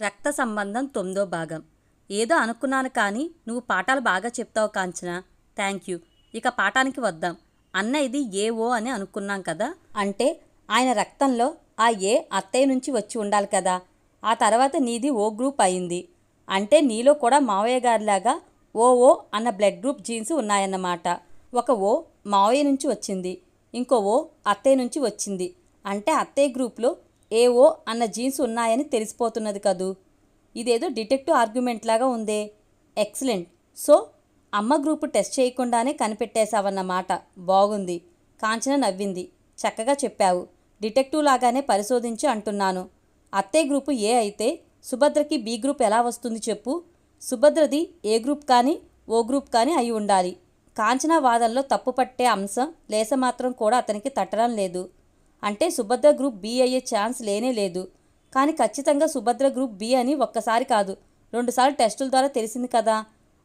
రక్త సంబంధం తొమ్మిదో భాగం. ఏదో అనుకున్నాను కానీ నువ్వు పాఠాలు బాగా చెప్తావు కాంచన. Thank you. ఇక పాఠానికి వద్దాం. అన్న ఇది ఏ ఓ అని అనుకున్నాం కదా? అంటే ఆయన రక్తంలో ఆ ఏ అత్తయ్య నుంచి వచ్చి ఉండాలి కదా. ఆ తర్వాత నీది ఓ గ్రూప్ అయింది. అంటే నీలో కూడా మావయ్య గారిలాగా ఓ ఓ అన్న బ్లడ్ గ్రూప్ జీన్స్ ఉన్నాయన్నమాట. ఒక ఓ మావయ్య నుంచి వచ్చింది. ఇంకో ఓ అత్తయ్య నుంచి వచ్చింది. అంటే అత్తయ్య గ్రూప్లో ఏఓ అన్న జీన్స్ ఉన్నాయని తెలిసిపోతున్నది కదూ. ఇదేదో డిటెక్టివ్ ఆర్గ్యుమెంట్ లాగా ఉందే. ఎక్సలెంట్. సో అమ్మ గ్రూపు టెస్ట్ చేయకుండానే కనిపెట్టేశావన్నమాట. బాగుంది. కాంచన నవ్వింది. చక్కగా చెప్పావు. డిటెక్టివ్ లాగానే పరిశోధించి అంటున్నాను. అత్తయ్య గ్రూపు ఏ అయితే సుభద్రకి బి గ్రూప్ ఎలా వస్తుంది చెప్పు. సుభద్రది ఏ గ్రూప్ కానీ ఓ గ్రూప్ కానీ అయి ఉండాలి. కాంచన వాదనలో తప్పు పట్టే అంశం లేసమాత్రం కూడా అతనికి తట్టడం లేదు. అంటే సుభద్ర గ్రూప్ బి అయ్యే ఛాన్స్ లేనే లేదు. కానీ ఖచ్చితంగా సుభద్ర గ్రూప్ బి అని ఒక్కసారి కాదు రెండుసార్లు టెస్టుల ద్వారా తెలిసింది కదా.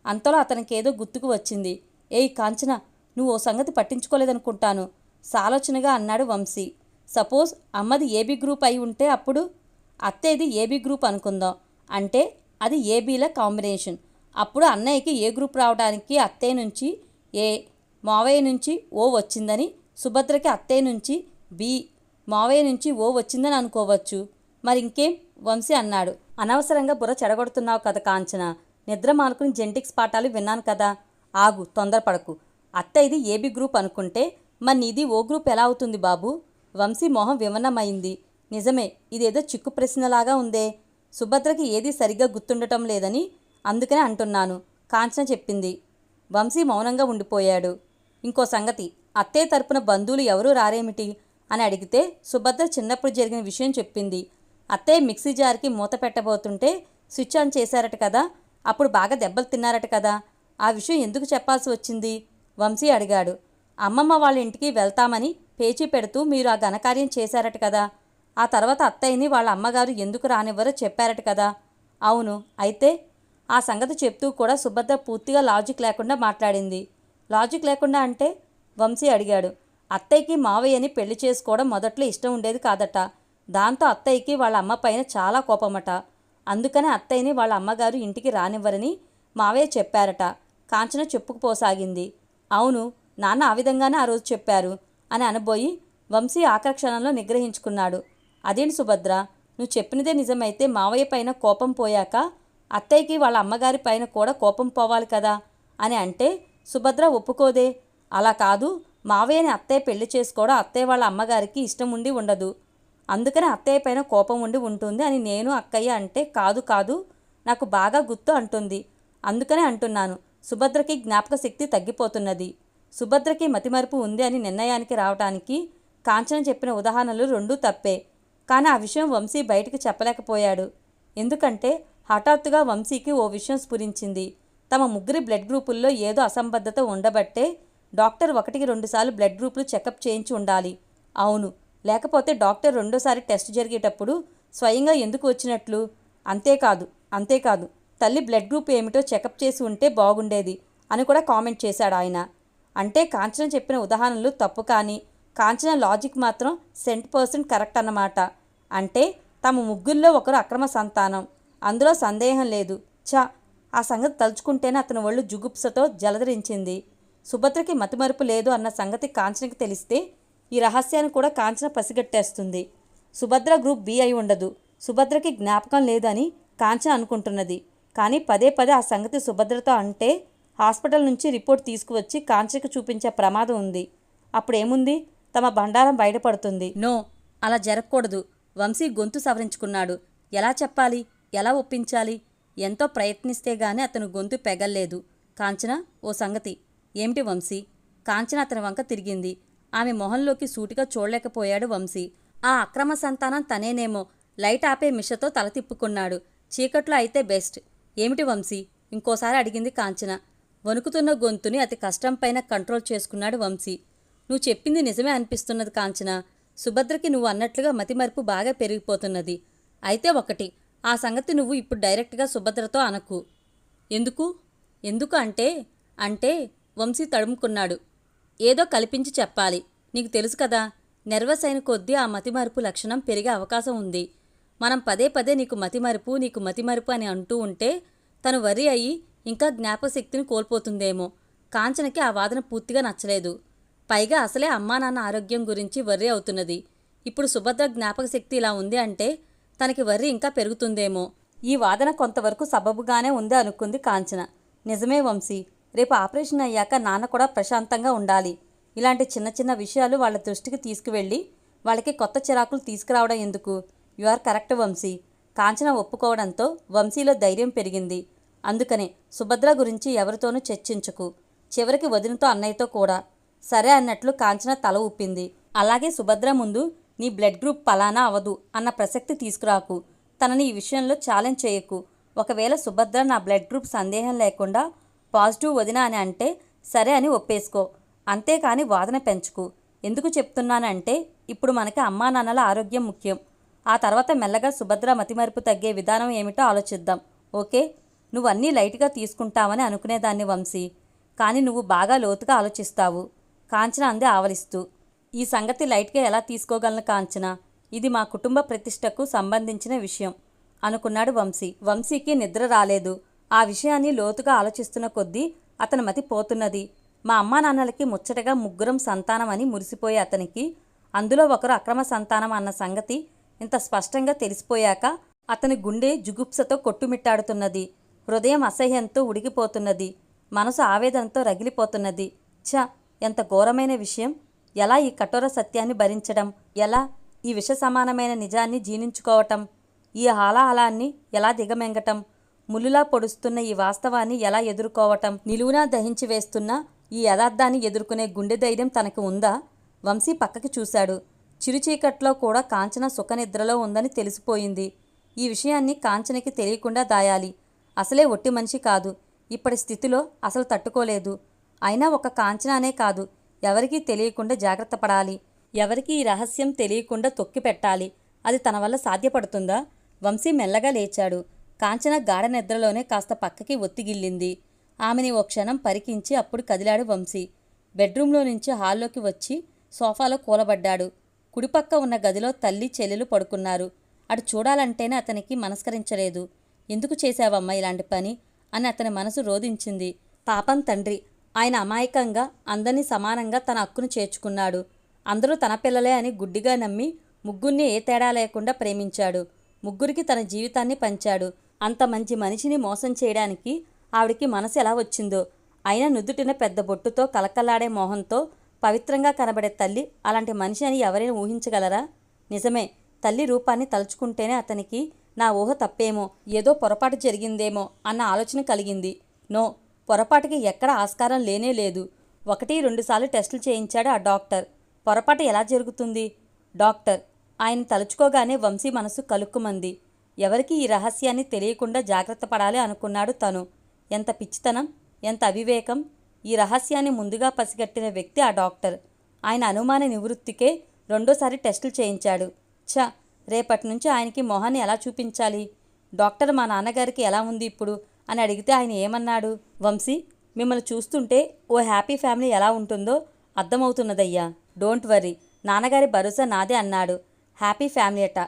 అంతలో అతనికి ఏదో గుర్తుకు వచ్చింది. ఏయ్ కాంచన నువ్వు ఓ సంగతి పట్టించుకోలేదనుకుంటాను. సాలోచనగా అన్నాడు వంశీ. సపోజ్ అమ్మది ఏబీ గ్రూప్ అయి ఉంటే అప్పుడు? అత్తేది ఏబీ గ్రూప్ అనుకుందాం. అంటే అది ఏబీల కాంబినేషన్. అప్పుడు అన్నయ్యకి ఏ గ్రూప్ రావడానికి అత్తయ్య నుంచి ఏ మావయ్య నుంచి ఓ వచ్చిందని సుభద్రకి అత్తయ్య నుంచి బి మావయ్య నుంచి ఓ వచ్చిందని అనుకోవచ్చు. మరి ఇంకేం? వంశీ అన్నాడు. అనవసరంగా బుర్ర చెడగొడుతున్నావు కదా కాంచన. నిద్ర మానుకుని జెంటిక్స్ పాఠాలు విన్నాను కదా. ఆగు తొందరపడకు. అత్త ఇది ఏబి గ్రూప్ అనుకుంటే మరి నీది ఓ గ్రూప్ ఎలా అవుతుంది బాబు? వంశీ మొహం వివన్నమైంది నిజమే ఇదేదో చిక్కు ప్రశ్నలాగా ఉందే. సుభద్రకి ఏది సరిగ్గా గుర్తుండటం లేదని అందుకనే అంటున్నాను. కాంచన చెప్పింది. వంశీ మౌనంగా ఉండిపోయాడు. ఇంకో సంగతి అత్తయ్య తరపున బంధువులు ఎవరూ రారేమిటి? అని అడిగితే సుభద్ర చిన్నప్పుడు జరిగిన విషయం చెప్పింది. అత్తయ్య మిక్సీ జార్కి మూత పెట్టబోతుంటే స్విచ్ ఆన్ చేశారట కదా అప్పుడు బాగా దెబ్బలు తిన్నారట కదా ఆ విషయం ఎందుకు చెప్పాల్సి వచ్చింది? వంశీ అడిగాడు. అమ్మమ్మ వాళ్ళ ఇంటికి వెళ్తామని పేచీ పెడుతూ మీరు ఆ ఘనకార్యం చేశారట కదా ఆ తర్వాత అత్తయ్యని వాళ్ళ అమ్మగారు ఎందుకు రానివ్వరో చెప్పారట కదా. అవును అయితే ఆ సంగతి చెప్తూ కూడా సుభద్ర పూర్తిగా లాజిక్ లేకుండా మాట్లాడింది. లాజిక్ లేకుండా అంటే? వంశీ అడిగాడు. అత్తయ్యకి మావయ్యని పెళ్ళి చేసుకోవడం మొదట్లో ఇష్టం ఉండేది కాదట. దాంతో అత్తయ్యకి వాళ్ళ అమ్మ పైన చాలా కోపమట. అందుకనే అత్తయ్యని వాళ్ళ అమ్మగారు ఇంటికి రానివ్వరని మావయ్య చెప్పారట. కాంచన చెప్పుకుపోసాగింది అవును నాన్న ఆ విధంగానే ఆ రోజు చెప్పారు అని అనబోయి వంశీ ఆకర్షణలో నిగ్రహించుకున్నాడు. అదేంటి సుభద్ర నువ్వు చెప్పినదే నిజమైతే మావయ్య పైన కోపం పోయాక అత్తయ్యకి వాళ్ళ అమ్మగారి పైన కూడా కోపం పోవాలి కదా? అని అంటే సుభద్ర ఒప్పుకోదే. అలా కాదు మావయ్యని అత్తయ్య పెళ్ళి చేసుకోవడం అత్తయ్య వాళ్ళ అమ్మగారికి ఇష్టం ఉండి ఉండదు. అందుకని అత్తయ్య పైన కోపం ఉండి ఉంటుంది అని నేను అక్కయ్య అంటే కాదు కాదు నాకు బాగా గుర్తు అంటుంది. అందుకనే అంటున్నాను సుభద్రకి జ్ఞాపక శక్తి తగ్గిపోతున్నది. సుభద్రకి మతిమరుపు ఉంది అని నిర్ణయానికి రావటానికి కాంచన చెప్పిన ఉదాహరణలు రెండూ తప్పే. కానీ ఆ విషయం వంశీ బయటికి చెప్పలేకపోయాడు. ఎందుకంటే హఠాత్తుగా వంశీకి ఓ విషయం స్ఫురించింది. తమ ముగ్గురి బ్లడ్ గ్రూపుల్లో ఏదో అసంబద్ధత ఉండబట్టే డాక్టర్ ఒకటికి రెండుసార్లు బ్లడ్ గ్రూపులు చెకప్ చేయించి ఉండాలి. అవును. లేకపోతే డాక్టర్ రెండోసారి టెస్ట్ జరిగేటప్పుడు స్వయంగా ఎందుకు వచ్చినట్లు? అంతేకాదు అంతేకాదు. తల్లి బ్లడ్ గ్రూప్ ఏమిటో చెకప్ చేసి ఉంటే బాగుండేది అని కూడా కామెంట్ చేశాడు ఆయన. అంటే కాంచన చెప్పిన ఉదాహరణలు తప్పు కానీ కాంచన లాజిక్ మాత్రం సెంట్ పర్సెంట్ కరెక్ట్ అన్నమాట. అంటే తమ ముగ్గుల్లో ఒకరు అక్రమ సంతానం. అందులో సందేహం లేదు. చ ఆ సంగతి తలుచుకుంటేనే అతని ఒళ్ళు జుగుప్సతో జలధరించింది సుభద్రకి మతిమరుపు లేదు అన్న సంగతి కాంచనకి తెలిస్తే ఈ రహస్యాన్ని కూడా కాంచన పసిగట్టేస్తుంది. సుభద్ర గ్రూప్ బి అయి ఉండదు. సుభద్రకి జ్ఞాపకం లేదని కాంచన అనుకుంటున్నది. కానీ పదే పదే ఆ సంగతి సుభద్రతో అంటే హాస్పిటల్ నుంచి రిపోర్ట్ తీసుకువచ్చి కాంచనకు చూపించే ప్రమాదం ఉంది. అప్పుడేముంది? తమ బండారం బయటపడుతుంది. నో అలా జరగకూడదు. వంశీ గొంతు సవరించుకున్నాడు. ఎలా చెప్పాలి? ఎలా ఒప్పించాలి? ఎంతో ప్రయత్నిస్తే గాని అతను గొంతు పెగల్లేదు. కాంచన ఓ సంగతి. ఏమిటి వంశీ? కాంచన అతని వంక తిరిగింది. ఆమె మొహంలోకి సూటిగా చూడలేకపోయాడు వంశీ. ఆ అక్రమ సంతానం తనేనేమో లైట్ ఆపే మిషతో తల తిప్పుకున్నాడు. చీకట్లో అయితే బెస్ట్. ఏమిటి వంశీ? ఇంకోసారి అడిగింది కాంచన. వణుకుతున్న గొంతుని అతి కష్టం పైన కంట్రోల్ చేసుకున్నాడు వంశీ. నువ్వు చెప్పింది నిజమే అనిపిస్తున్నది కాంచన. సుభద్రకి నువ్వు అన్నట్లుగా మతిమరుపు బాగా పెరిగిపోతున్నది. అయితే ఒకటి ఆ సంగతి నువ్వు ఇప్పుడు డైరెక్ట్గా సుభద్రతో అనకు. ఎందుకు? ఎందుకు అంటే? అంటే వంశీ తడుముకున్నాడు. ఏదో కల్పించి చెప్పాలి. నీకు తెలుసు కదా నెర్వస్ అయిన కొద్దీ ఆ మతిమరుపు లక్షణం పెరిగే అవకాశం ఉంది. మనం పదే పదే నీకు మతిమరుపు నీకు మతిమరుపు అని అంటూ ఉంటే తను వరి అయ్యి ఇంకా జ్ఞాపకశక్తిని కోల్పోతుందేమో. కాంచనకి ఆ వాదన పూర్తిగా నచ్చలేదు. పైగా అసలే అమ్మా నాన్న ఆరోగ్యం గురించి వర్రీ అవుతున్నది. ఇప్పుడు సుభద్ర జ్ఞాపకశక్తి ఇలా ఉంది అంటే తనకి వర్రీ ఇంకా పెరుగుతుందేమో. ఈ వాదన కొంతవరకు సబబుగానే ఉంది అనుకుంది కాంచన. నిజమే వంశీ. రేపు ఆపరేషన్ అయ్యాక నాన్న కూడా ప్రశాంతంగా ఉండాలి. ఇలాంటి చిన్న చిన్న విషయాలు వాళ్ళ దృష్టికి తీసుకువెళ్ళి వాళ్ళకి కొత్త చిరాకులు తీసుకురావడం ఎందుకు? You are correct Vamsi. Kanchana ఒప్పుకోవడంతో వంశీలో ధైర్యం పెరిగింది. అందుకనే సుభద్ర గురించి ఎవరితోనూ చర్చించకు. చివరికి వదినతో అన్నయ్యతో కూడా. సరే అన్నట్లు కాంచన తల ఊపింది. అలాగే సుభద్ర ముందు నీ బ్లడ్ గ్రూప్ పలానా అవదు అన్న ప్రసక్తి తీసుకురాకు. తనని ఈ విషయంలో ఛాలెంజ్ చేయకు. ఒకవేళ సుభద్ర నా బ్లడ్ గ్రూప్ సందేహం లేకుండా పాజిటివ్ వదిన అని అంటే సరే అని ఒప్పేసుకో. అంతేకాని వాదన పెంచుకు. ఎందుకు చెప్తున్నానంటే ఇప్పుడు మనకి అమ్మా నాన్నల ఆరోగ్యం ముఖ్యం. ఆ తర్వాత మెల్లగా సుభద్ర మతిమరుపు తగ్గే విధానం ఏమిటో ఆలోచిద్దాం. ఓకే? నువ్వు అన్నీ లైట్గా తీసుకుంటావని అనుకునేదాన్ని వంశీ. కానీ నువ్వు బాగా లోతుగా ఆలోచిస్తావు. కాంచన అందే ఆవలిస్తూ. ఈ సంగతి లైట్గా ఎలా తీసుకోగలను కాంచన? ఇది మా కుటుంబ ప్రతిష్టకు సంబంధించిన విషయం. అనుకున్నాడు వంశీ. వంశీకి నిద్ర రాలేదు. ఆ విషయాన్ని లోతుగా ఆలోచిస్తున్న కొద్దీ అతని మతి పోతున్నది. మా అమ్మా నాన్నలకి ముచ్చటగా ముగ్గురం సంతానం అని మురిసిపోయే అతనికి అందులో ఒకరు అక్రమ సంతానం అన్న సంగతి ఇంత స్పష్టంగా తెలిసిపోయాక అతని గుండె జుగుప్సతో కొట్టుమిట్టాడుతున్నది. హృదయం అసహ్యంతో ఉడికిపోతున్నది మనసు ఆవేదనతో రగిలిపోతున్నది. ఛ! ఎంత ఘోరమైన విషయం. ఎలా ఈ కఠోర సత్యాన్ని భరించడం? ఎలా ఈ విష సమానమైన నిజాన్ని జీర్ణించుకోవటం? ఈ హాలాహలాన్ని ఎలా దిగమెంగటం? ములులా పొడుస్తున్న ఈ వాస్తవాన్ని ఎలా ఎదుర్కోవటం? నిలువునా దహించి వేస్తున్న ఈ యథార్థాన్ని ఎదుర్కొనే గుండె ధైర్యం తనకు ఉందా? వంశీ పక్కకి చూశాడు. చిరుచీకట్లో కూడా కాంచన సుఖనిద్రలో ఉందని తెలిసిపోయింది. ఈ విషయాన్ని కాంచనకి తెలియకుండా దాయాలి. అసలే ఒట్టి మనిషి కాదు. ఇప్పటి స్థితిలో అసలు తట్టుకోలేదు. అయినా ఒక కాంచనానే కాదు. ఎవరికీ తెలియకుండా జాగ్రత్త పడాలి. ఎవరికీ ఈ రహస్యం తెలియకుండా తొక్కి పెట్టాలి అది తన వల్ల సాధ్యపడుతుందా? వంశీ మెల్లగా లేచాడు. కాంచన గాఢ నిద్రలోనే కాస్త పక్కకి ఒత్తిగిల్లింది. ఆమెని ఓ క్షణం పరికించి అప్పుడు కదిలాడు వంశీ. బెడ్రూంలో నుంచి హాల్లోకి వచ్చి సోఫాలో కూలబడ్డాడు. కుడిపక్క ఉన్న గదిలో తల్లి చెల్లెలు పడుకున్నారు. అటు చూడాలంటేనే అతనికి మనస్కరించలేదు. ఎందుకు చేశావమ్మా ఇలాంటి పని? అని అతని మనసు రోధించింది. పాపం తండ్రి ఆయన అమాయకంగా అందరినీ సమానంగా తన హక్కును చేర్చుకున్నాడు. అందరూ తన పిల్లలే అని గుడ్డిగా నమ్మి ముగ్గురిని ఏ తేడా లేకుండా ప్రేమించాడు. ముగ్గురికి తన జీవితాన్ని పంచాడు. అంత మంచి మనిషిని మోసం చేయడానికి ఆవిడికి మనసు ఎలా వచ్చిందో. అయినా నుదుటిన పెద్ద బొట్టుతో కలకల్లాడే మోహంతో పవిత్రంగా కనబడే తల్లి అలాంటి మనిషి అని ఎవరైనా ఊహించగలరా? నిజమే తల్లి రూపాన్ని తలుచుకుంటేనే అతనికి నా ఊహ తప్పేమో ఏదో పొరపాటు జరిగిందేమో అన్న ఆలోచన కలిగింది. నో పొరపాటుకి ఎక్కడ ఆస్కారం లేనే లేదు. ఒకటి రెండుసార్లు టెస్టులు చేయించాడు ఆ డాక్టర్. పొరపాటు ఎలా జరుగుతుంది? డాక్టర్ ఆయన తలుచుకోగానే వంశీ మనసు కలుక్కుమంది. ఎవరికి ఈ రహస్యాన్ని తెలియకుండా జాగ్రత్త పడాలి అనుకున్నాడు తను. ఎంత పిచ్చితనం ఎంత అవివేకం. ఈ రహస్యాన్ని ముందుగా పసిగట్టిన వ్యక్తి ఆ డాక్టర్. ఆయన అనుమాన నివృత్తికే రెండోసారి టెస్టులు చేయించాడు. ఛ! రేపటి నుంచి ఆయనకి మొహాన్ని ఎలా చూపించాలి? డాక్టర్ మా నాన్నగారికి ఎలా ఉంది ఇప్పుడు? అని అడిగితే ఆయన ఏమన్నాడు? వంశీ మిమ్మల్ని చూస్తుంటే ఓ హ్యాపీ ఫ్యామిలీ ఎలా ఉంటుందో అర్థమవుతున్నదయ్యా. డోంట్ వర్రీ నాన్నగారి భరోసా నాదే అన్నాడు. హ్యాపీ ఫ్యామిలీ అట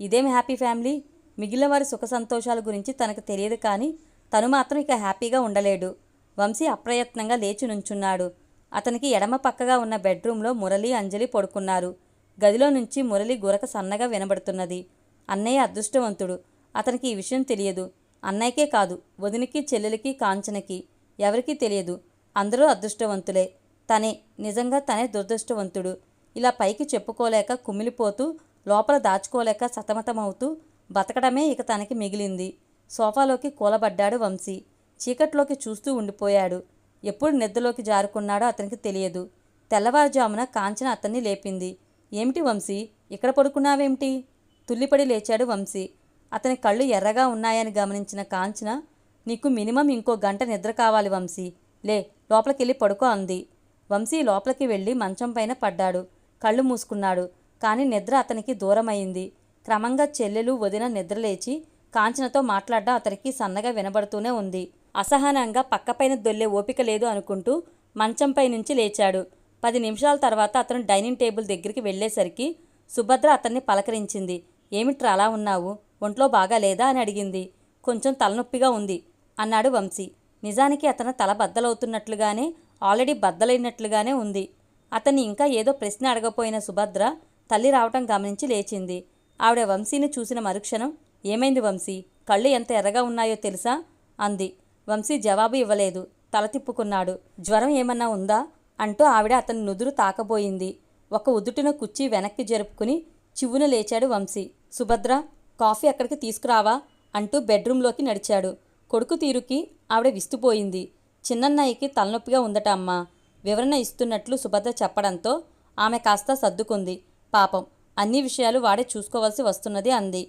ఇదేం హ్యాపీ ఫ్యామిలీ? మిగిలిన వారి సుఖ సంతోషాల గురించి తనకు తెలియదు కానీ తను మాత్రం ఇక హ్యాపీగా ఉండలేడు. వంశీ అప్రయత్నంగా లేచి నుంచున్నాడు. అతనికి ఎడమ పక్కగా ఉన్న బెడ్రూమ్లో మురళి అంజలి పడుకున్నారు. గదిలో నుంచి మురళి గురక సన్నగా వినబడుతున్నది. అన్నయ్య అదృష్టవంతుడు. అతనికి ఈ విషయం తెలియదు. అన్నయ్యకే కాదు వదినికి చెల్లెలికి కాంచనకి ఎవరికీ తెలియదు. అందరూ అదృష్టవంతులే. తనే నిజంగా తనే దురదృష్టవంతుడు. ఇలా పైకి చెప్పుకోలేక కుమిలిపోతూ లోపల దాచుకోలేక సతమతమవుతూ బతకడమే ఇక తనకి మిగిలింది. సోఫాలోకి కూలబడ్డాడు వంశీ. చీకట్లోకి చూస్తూ ఉండిపోయాడు. ఎప్పుడు నిద్రలోకి జారుకున్నాడో అతనికి తెలియదు. తెల్లవారుజామున కాంచన అతన్ని లేపింది. ఏమిటి వంశీ? ఇక్కడ పడుకున్నావేమిటి? తుల్లిపడి లేచాడు వంశీ. అతని కళ్ళు ఎర్రగా ఉన్నాయని గమనించిన కాంచన నీకు మినిమం ఇంకో గంట నిద్ర కావాలి వంశీ. లే లోపలికెళ్ళి పడుకో అంది. వంశీ లోపలికి వెళ్ళి మంచం పైన పడ్డాడు. కళ్ళు మూసుకున్నాడు. కానీ నిద్ర అతనికి దూరమైంది. క్రమంగా చెల్లెలు వదిన నిద్రలేచి కాంచనతో మాట్లాడడం అతనికి సన్నగా వినబడుతూనే ఉంది. అసహనంగా పక్కపైన దొల్లే ఓపిక లేదు అనుకుంటూ మంచంపై నుంచి లేచాడు. పది నిమిషాల తర్వాత అతను డైనింగ్ టేబుల్ దగ్గరికి వెళ్ళేసరికి సుభద్ర అతన్ని పలకరించింది. ఏమిట్రా అలా ఉన్నావు? ఒంట్లో బాగా లేదా? అని అడిగింది. కొంచెం తలనొప్పిగా ఉంది అన్నాడు వంశీ. నిజానికి అతను తల బద్దలవుతున్నట్లుగానే ఆల్రెడీ బద్దలైనట్లుగానే ఉంది. అతన్ని ఇంకా ఏదో ప్రశ్న అడగపోయిన సుభద్ర తల్లి రావటం గమనించి లేచింది. ఆవిడ వంశీని చూసిన మరుక్షణం ఏమైంది వంశీ? కళ్ళు ఎంత ఎర్రగా ఉన్నాయో తెలుసా? అంది. వంశీ జవాబు ఇవ్వలేదు. తల తిప్పుకున్నాడు. జ్వరం ఏమన్నా ఉందా? అంటూ ఆవిడ అతని నుదురు తాకబోయింది. ఒక ఉదుటిన కుర్చీ వెనక్కి జరుపుకుని చివ్వున లేచాడు వంశీ. సుభద్ర కాఫీ అక్కడికి తీసుకురావా? అంటూ బెడ్రూంలోకి నడిచాడు. కొడుకు తీరుకి ఆవిడ విస్తుపోయింది. చిన్నన్నయ్యకి తలనొప్పిగా ఉందట అమ్మా. వివరణ ఇస్తున్నట్లు సుభద్ర చెప్పడంతో ఆమె కాస్త సర్దుకుంది. పాపం. అన్ని విషయాలు వాడే చూసుకోవాల్సి వస్తున్నది అంది.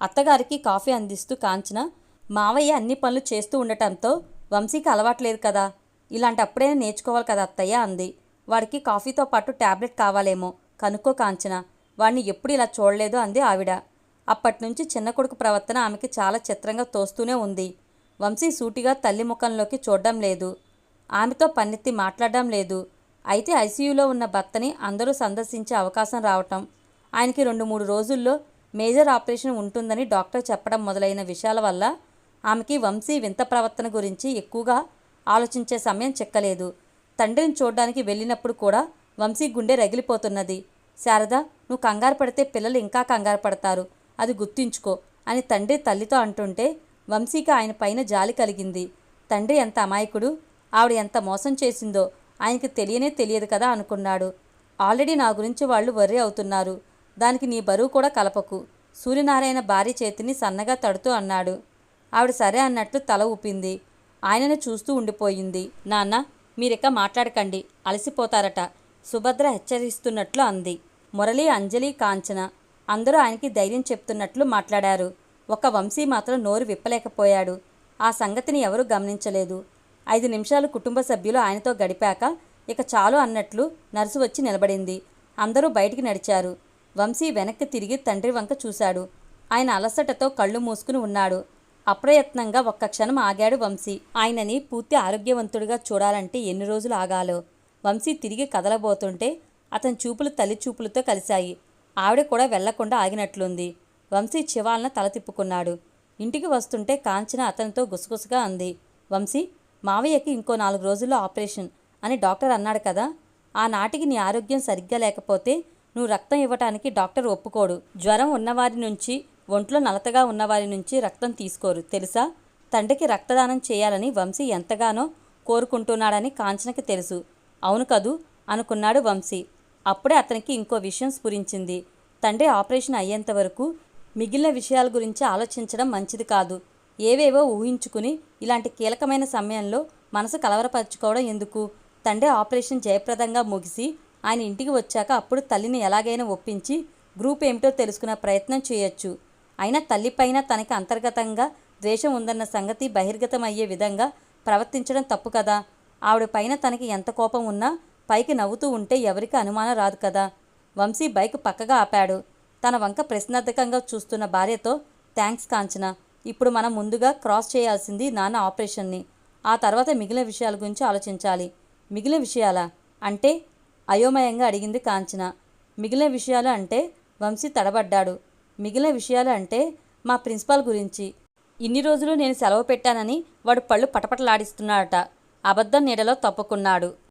అత్తగారికి కాఫీ అందిస్తూ కాంచన మావయ్య అన్ని పనులు చేస్తూ ఉండటంతో వంశీకి అలవాట్లేదు కదా ఇలాంటప్పుడైనా నేర్చుకోవాలి కదా అత్తయ్య అంది. వాడికి కాఫీతో పాటు టాబ్లెట్ కావాలేమో కనుక్కో కాంచన. వాడిని ఎప్పుడు ఇలా చూడలేదు అంది ఆవిడ. అప్పటినుంచి చిన్న కొడుకు ప్రవర్తన ఆమెకి చాలా చిత్రంగా తోస్తూనే ఉంది. వంశీ సూటిగా తల్లి ముఖంలోకి చూడడం లేదు. ఆమెతో పన్నెత్తి మాట్లాడడం లేదు. అయితే ఐసీయూలో ఉన్న భర్తని అందరూ సందర్శించే అవకాశం రావటం ఆయనకి రెండు మూడు రోజుల్లో మేజర్ ఆపరేషన్ ఉంటుందని డాక్టర్ చెప్పడం మొదలైన విషయాల వల్ల ఆమెకి వంశీ వింత ప్రవర్తన గురించి ఎక్కువగా ఆలోచించే సమయం చిక్కలేదు. తండ్రిని చూడడానికి వెళ్ళినప్పుడు కూడా వంశీ గుండె రగిలిపోతున్నది. శారద నువ్వు కంగారు పడితే పిల్లలు ఇంకా కంగారు పడతారు. అది గుర్తుంచుకో అని తండ్రి తల్లితో అంటుంటే వంశీకి ఆయన పైన జాలి కలిగింది. తండ్రి ఎంత అమాయకుడు? ఆవిడ ఎంత మోసం చేసిందో ఆయనకి తెలియనే తెలియదు కదా అనుకున్నాడు. ఆల్రెడీ నా గురించి వాళ్ళు వర్రీ అవుతున్నారు. దానికి నీ బరువు కూడా కలపకు. సూర్యనారాయణ భార్య చేతిని సన్నగా తడుతూ అన్నాడు. ఆవిడ సరే అన్నట్లు తల ఊపింది. ఆయనను చూస్తూ ఉండిపోయింది. నాన్న మీరిక మాట్లాడకండి. అలసిపోతారట. సుభద్ర హెచ్చరిస్తున్నట్లు అంది. మురళి అంజలి కాంచన అందరూ ఆయనకి ధైర్యం చెప్తున్నట్లు మాట్లాడారు. ఒక వంశీ మాత్రం నోరు విప్పలేకపోయాడు. ఆ సంగతిని ఎవరూ గమనించలేదు. ఐదు నిమిషాలు కుటుంబ సభ్యులు ఆయనతో గడిపాక ఇక చాలు అన్నట్లు నర్సు వచ్చి నిలబడింది. అందరూ బయటికి నడిచారు. వంశీ వెనక్కి తిరిగి తండ్రి వంక చూశాడు. ఆయన అలసటతో కళ్ళు మూసుకుని ఉన్నాడు. అప్రయత్నంగా ఒక్క క్షణం ఆగాడు వంశీ. ఆయనని పూర్తి ఆరోగ్యవంతుడిగా చూడాలంటే ఎన్ని రోజులు ఆగాలో? వంశీ తిరిగి కదలబోతుంటే అతని చూపులు తల్లి చూపులతో కలిశాయి. ఆవిడ కూడా వెళ్ళకుండా ఆగినట్లుంది. వంశీ చివాలన తల తిప్పుకున్నాడు. ఇంటికి వస్తుంటే కాంచన అతనితో గుసగుసగా అంది. వంశీ మావయ్యకి ఇంకో నాలుగు రోజుల్లో ఆపరేషన్ అని డాక్టర్ అన్నాడు కదా? ఆనాటికి నీ ఆరోగ్యం సరిగ్గా లేకపోతే నువ్వు రక్తం ఇవ్వటానికి డాక్టర్ ఒప్పుకోడు. జ్వరం ఉన్నవారి నుంచి ఒంట్లో నలతగా ఉన్నవారి నుంచి రక్తం తీసుకోరు. తెలుసా? తండ్రికి రక్తదానం చేయాలని వంశీ ఎంతగానో కోరుకుంటున్నాడని కాంచనకి తెలుసు. అవును కదూ? అనుకున్నాడు వంశీ. అప్పుడే అతనికి ఇంకో విషయం స్ఫురించింది. తండ్రి ఆపరేషన్ అయ్యేంత వరకు మిగిలిన విషయాల గురించి ఆలోచించడం మంచిది కాదు. ఏవేవో ఊహించుకుని ఇలాంటి కీలకమైన సమయంలో మనసు కలవరపరుచుకోవడం ఎందుకు? తండ్రి ఆపరేషన్ జయప్రదంగా ముగిసి ఆయన ఇంటికి వచ్చాక అప్పుడు తల్లిని ఎలాగైనా ఒప్పించి గ్రూప్ ఏమిటో తెలుసుకునే ప్రయత్నం చేయొచ్చు. అయినా తల్లిపైన తనకి అంతర్గతంగా ద్వేషం ఉందన్న సంగతి బహిర్గతమయ్యే విధంగా ప్రవర్తించడం తప్పు కదా. ఆవిడ పైన తనకి ఎంత కోపం ఉన్నా పైకి నవ్వుతూ ఉంటే ఎవరికి అనుమానం రాదు కదా. వంశీ బైక్ పక్కగా ఆపాడు. తన వంక ప్రశ్నార్థకంగా చూస్తున్న భార్యతో థ్యాంక్స్ కాంచన. ఇప్పుడు మనం ముందుగా క్రాస్ చేయాల్సింది నాన్న ఆపరేషన్ని. ఆ తర్వాత మిగిలిన విషయాల గురించి ఆలోచించాలి. మిగిలిన విషయాలా? అంటే అయోమయంగా అడిగింది కాంచన. మిగిలిన విషయాలు అంటే వంశీ తడబడ్డాడు. మిగిలిన విషయాలు అంటే మా ప్రిన్సిపాల్ గురించి. ఇన్ని రోజులు నేను సెలవు పెట్టానని వాడు పళ్ళు పటపటలాడిస్తున్నాడట. అబద్ధం నీడలో తప్పుకున్నాడు.